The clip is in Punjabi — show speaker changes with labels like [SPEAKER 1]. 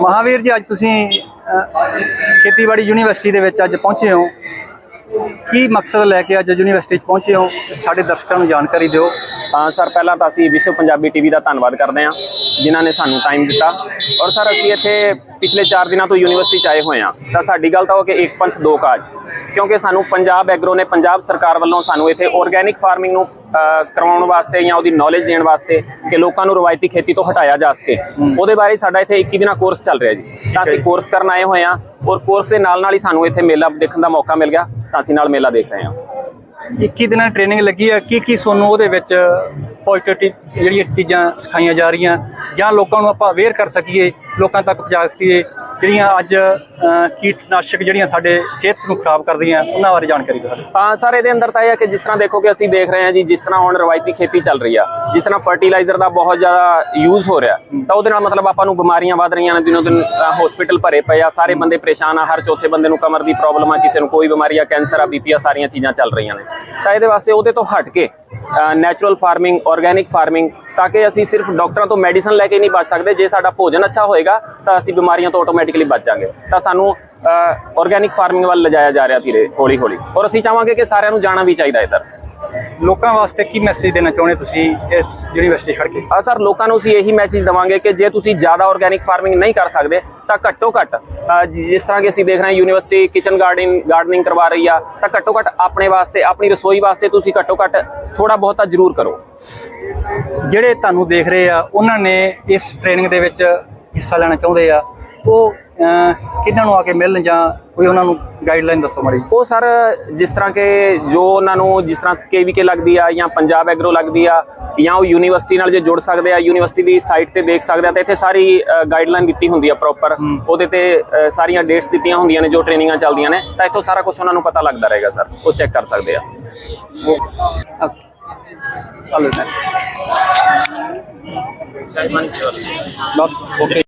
[SPEAKER 1] ਮਹਾਵੀਰ ਜੀ, ਅੱਜ ਤੁਸੀਂ ਖੇਤੀਬਾੜੀ ਯੂਨੀਵਰਸਿਟੀ ਦੇ ਵਿੱਚ ਅੱਜ ਪਹੁੰਚੇ ਹੋ। ਕੀ ਮਕਸਦ ਲੈ ਕੇ ਅੱਜ ਯੂਨੀਵਰਸਿਟੀ 'ਚ ਪਹੁੰਚੇ ਹੋ? ਸਾਡੇ ਦਰਸ਼ਕਾਂ ਨੂੰ ਜਾਣਕਾਰੀ ਦਿਓ।
[SPEAKER 2] ਹਾਂ ਸਰ, ਪਹਿਲਾਂ ਤਾਂ ਅਸੀਂ ਵਿਸ਼ਵ ਪੰਜਾਬੀ ਟੀਵੀ ਦਾ ਧੰਨਵਾਦ ਕਰਦੇ ਹਾਂ। ਜਿਨ੍ਹਾਂ ਨੇ ਸਾਨੂੰ ਟਾਈਮ ਦਿੱਤਾ। ਔਰ ਸਰ ਅਸੀਂ ਇੱਥੇ ਪਿਛਲੇ 4 ਦਿਨਾਂ ਤੋਂ ਯੂਨੀਵਰਸਿਟੀ 'ਚ ਆਏ ਹੋਏ ਹਾਂ। ਤਾਂ ਸਾਡੀ ਗੱਲ ਤਾਂ ਉਹ ਕਿ ਇੱਕ ਪੰਥ ਦੋ ਕਾਜ। ਕਿਉਂਕਿ ਸਾਨੂੰ ਪੰਜਾਬ ਐਗਰੋ ਨੇ ਪੰਜਾਬ ਸਰਕਾਰ ਵੱਲੋਂ ਸਾਨੂੰ ਇੱਥੇ ਆਰਗੈਨਿਕ ਫਾਰਮਿੰਗ ਨੂੰ ਕਰਵਾਉਣ ਵਾਸਤੇ ਜਾਂ ਉਹਦੀ ਨੌਲੇਜ ਦੇਣ ਵਾਸਤੇ ਕਿ ਲੋਕਾਂ ਨੂੰ ਰਵਾਇਤੀ ਖੇਤੀ ਤੋਂ ਹਟਾਇਆ ਜਾ ਸਕੇ। ਉਹਦੇ ਬਾਰੇ ਸਾਡਾ ਇੱਥੇ 21 ਦਿਨਾਂ ਕੋਰਸ ਚੱਲ ਰਿਹਾ ਜੀ। ਤਾਂ ਅਸੀਂ ਕੋਰਸ ਕਰਨ ਆਏ ਹੋਏ ਹਾਂ ਔਰ ਕੋਰਸ ਦੇ ਨਾਲ ਨਾਲ ਹੀ ਸਾਨੂੰ ਇੱਥੇ ਮੇਲਾ ਦੇਖਣ ਦਾ ਮੌਕਾ ਮਿਲ ਗਿਆ। ਤਾਂ ਅਸੀਂ ਨਾਲ ਮੇਲਾ ਦੇਖ ਰਹੇ ਹਾਂ।
[SPEAKER 1] 21 ਦਿਨਾਂ ਟ੍ਰੇਨਿੰਗ ਲੱਗੀ ਆ। ਕੀ ਕੀ ਤੁਹਾਨੂੰ ਉਹਦੇ ਵਿੱਚ ਪੋਜ਼ਿਟਿਵ ਜਿਹੜੀਆਂ ਚੀਜ਼ਾਂ ਸਿਖਾਈਆਂ ਜਾ ਰਹੀਆਂ? ਜਾਂ ਲੋਕਾਂ ਨੂੰ ਆਪਾਂ ਅਵੇਅਰ ਕਰ ਸਕੀਏ ਲੋਕਾਂ ਤੱਕ ਪਹੁੰਚਾ ਸਕੀਏ ਜਿਹੜੀਆਂ ਅੱਜ ਕੀਟਨਾਸ਼ਕ ਜਿਹੜੀਆਂ ਸਾਡੇ ਸਿਹਤ ਨੂੰ ਖਰਾਬ ਕਰਦੀਆਂ ਉਹਨਾਂ ਬਾਰੇ ਜਾਣਕਾਰੀ ਦਿਓ।
[SPEAKER 2] ਹਾਂ ਸਰ ਇਹਦੇ ਅੰਦਰ ਤਾਂ ਇਹ ਹੈ ਕਿ ਜਿਸ ਤਰ੍ਹਾਂ ਦੇਖੋ ਕਿ ਅਸੀਂ ਦੇਖ ਰਹੇ ਹਾਂ ਜੀ ਜਿਸ ਤਰ੍ਹਾਂ ਹੁਣ ਰਵਾਇਤੀ ਖੇਤੀ ਚੱਲ ਰਹੀ ਆ ਜਿਸ ਤਰ੍ਹਾਂ ਫਰਟੀਲਾਈਜ਼ਰ ਦਾ ਬਹੁਤ ਜ਼ਿਆਦਾ ਯੂਜ਼ ਹੋ ਰਿਹਾ ਤਾਂ ਉਹਦੇ ਨਾਲ ਮਤਲਬ ਆਪਾਂ ਨੂੰ ਬਿਮਾਰੀਆਂ ਵੱਧ ਰਹੀਆਂ ਨੇ ਦਿਨੋਂ ਦਿਨ ਹਸਪੀਟਲ ਭਰੇ ਪਏ ਆ ਸਾਰੇ ਬੰਦੇ ਪਰੇਸ਼ਾਨ ਆ ਹਰ ਚੌਥੇ ਬੰਦੇ ਨੂੰ ਕਮਰ ਦੀ ਪ੍ਰੋਬਲਮ ਆ ਕਿਸੇ ਨੂੰ ਕੋਈ ਬਿਮਾਰੀ ਆ ਕੈਂਸਰ ਆ ਬੀਪੀ ਆ ਸਾਰੀਆਂ ਚੀਜ਼ਾਂ ਚੱਲ ਰਹੀਆਂ ਨੇ ਤਾਂ ਇਹਦੇ ਵਾਸਤੇ ਉਹਦੇ ਤੋਂ ਹਟ ਕੇ ਨੈਚੁਰਲ ਫਾਰਮਿੰਗ ਆਰਗੈਨਿਕ ਫਾਰਮਿੰਗ ਤਾਂ ਕਿ ਅਸੀਂ ਸਿਰਫ ਡਾਕਟਰਾਂ ਤੋਂ ਮੈਡੀਸਨ ਲੈ ਕੇ ਨਹੀਂ ਬਚ ਸਕਦੇ। ਜੇ ਸਾਡਾ ਭੋਜਨ ਅੱਛਾ ਹੋਏਗਾ ਤਾਂ ਅਸੀਂ ਬਿਮਾਰੀਆਂ ਤੋਂ ਆਟੋਮੈਟਿਕਲੀ ਬਚ ਜਾਾਂਗੇ। ਤਾਂ ਸਾਨੂੰ ਆਰਗੈਨਿਕ ਫਾਰਮਿੰਗ ਵੱਲ ਲਿਜਾਇਆ ਜਾ ਰਿਹਾ ਧੀਰੇ ਹੌਲੀ ਹੌਲੀ ਔਰ ਅਸੀਂ ਚਾਹਾਂਗੇ ਕਿ ਸਾਰਿਆਂ ਨੂੰ ਜਾਣਾ ਵੀ ਚਾਹੀਦਾ ਇੱਧਰ।
[SPEAKER 1] ਲੋਕਾਂ ਵਾਸਤੇ ਕੀ ਮੈਸੇਜ ਦੇਣਾ ਚਾਹੁੰਦੇ ਤੁਸੀਂ ਇਸ ਯੂਨੀਵਰਸਿਟੀ ਛੱਡ ਕੇ?
[SPEAKER 2] ਆ ਸਰ ਲੋਕਾਂ ਨੂੰ ਅਸੀਂ ਇਹੀ ਮੈਸੇਜ ਦਵਾਂਗੇ ਕਿ ਜੇ ਤੁਸੀਂ ਜ਼ਿਆਦਾ ਆਰਗੈਨਿਕ ਫਾਰਮਿੰਗ ਨਹੀਂ ਕਰ ਸਕਦੇ ਤਾਂ ਘੱਟੋ ਘੱਟ ਜਿਸ ਤਰ੍ਹਾਂ ਕਿ ਅਸੀਂ ਦੇਖ ਰਹੇ ਹਾਂ ਯੂਨੀਵਰਸਿਟੀ ਕਿਚਨ ਗਾਰਡਨ ਗਾਰਡਨਿੰਗ ਕਰਵਾ ਰਹੀ ਆ, ਤਾਂ ਘੱਟੋ ਘੱਟ ਆਪਣੇ ਵਾਸਤੇ, ਆਪਣੀ ਰਸੋਈ ਵਾਸਤੇ ਤੁਸੀਂ ਘੱਟੋ ਘੱਟ ਥੋੜਾ ਬਹੁਤਾ ਜ਼ਰੂਰ ਕਰੋ।
[SPEAKER 1] ਜਿਹੜੇ ਤੁਹਾਨੂੰ ਦੇਖ ਰਹੇ ਆ, ਉਹਨਾਂ ਨੇ ਇਸ ਟ੍ਰੇਨਿੰਗ ਦੇ ਵਿੱਚ ਹਿੱਸਾ ਲੈਣਾ ਚਾਹੁੰਦੇ ਆ। ਉਹ ਕਿਹਨਾਂ ਨੂੰ ਆ ਕੇ ਮਿਲਣ ਜਾਂ ਕੋਈ ਉਹਨਾਂ ਨੂੰ ਗਾਈਡਲਾਈਨ ਦੱਸੋ ਮਾੜੀ।
[SPEAKER 2] ਉਹ ਸਰ ਜਿਸ ਤਰ੍ਹਾਂ ਕਿ ਜੋ ਉਹਨਾਂ ਨੂੰ ਜਿਸ ਤਰ੍ਹਾਂ ਕੇਵੀਕੇ ਲੱਗਦੀ ਆ ਜਾਂ ਪੰਜਾਬ ਐਗਰੋ ਲੱਗਦੀ ਆ ਜਾਂ ਉਹ ਯੂਨੀਵਰਸਿਟੀ ਨਾਲ ਜੇ ਜੁੜ ਸਕਦੇ ਆ ਯੂਨੀਵਰਸਿਟੀ ਦੀ ਸਾਈਟ ਤੇ ਦੇਖ ਸਕਦੇ ਆ ਤਾਂ ਇੱਥੇ ਸਾਰੀ ਗਾਈਡਲਾਈਨ ਦਿੱਤੀ ਹੁੰਦੀ ਆ ਪ੍ਰੋਪਰ ਉਹਦੇ ਤੇ ਸਾਰੀਆਂ ਡੇਟਸ ਦਿੱਤੀਆਂ ਹੁੰਦੀਆਂ ਨੇ ਜੋ ਟ੍ਰੇਨਿੰਗਾਂ ਚੱਲਦੀਆਂ ਨੇ ਤਾਂ ਇੱਥੋਂ ਸਾਰਾ ਕੁਝ ਉਹਨਾਂ ਨੂੰ ਪਤਾ ਲੱਗਦਾ ਰਹੇਗਾ ਸਰ ਉਹ ਚੈੱਕ ਕਰ ਸਕਦੇ ਆ।
[SPEAKER 1] ਹਲੋ ਸਰ ਬਸ ਓਕੇ